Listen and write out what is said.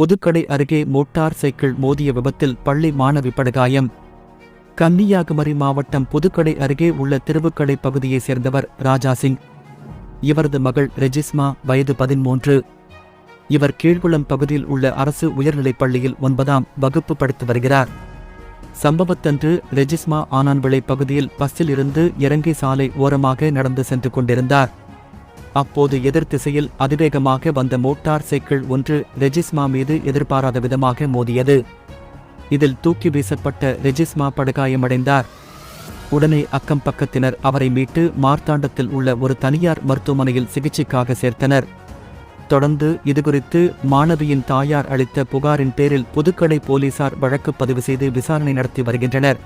புதுக்கடை அருகே motor cycle மோதிய விபத்தில் பள்ளி மாணவி படுகாயம். கன்னியாகுமரி மாவட்டம் புதுக்கடை அருகே உள்ள திருவுக்கடை பகுதியைச் சேர்ந்தவர் ராஜா சிங். இவரது மகள் ரெஜிஸ்மா வயது பதிமூன்று இவர் கீழ்குளம் பகுதியில் உள்ள அரசு உயர்நிலைப் பள்ளியில் ஒன்பதாம் வகுப்பு படித்து வருகிறார். சம்பவத்தன்று ரெஜிஸ்மா ஆனான்விளை பகுதியில் பஸ்ஸில் இருந்து இறங்கி சாலை ஓரமாக நடந்து சென்று கொண்டிருந்தார். அப்போது எதிர் திசையில் அதிவேகமாக வந்த மோட்டார் சைக்கிள் ஒன்று ரெஜிஸ்மா மீது எதிர்பாராத விதமாக மோதியது. இதில் தூக்கி வீசப்பட்ட ரெஜிஸ்மா படுகாயமடைந்தார். உடனே அக்கம் பக்கத்தினர் அவரை மீட்டு மார்த்தாண்டத்தில் உள்ள ஒரு தனியார் மருத்துவமனையில் சிகிச்சைக்காக சேர்த்தனர். தொடர்ந்து இதுகுறித்து மாணவியின் தாயார் அளித்த புகாரின் பேரில் புதுக்கடை போலீசார் வழக்கு பதிவு செய்து விசாரணை நடத்தி வருகின்றனர்.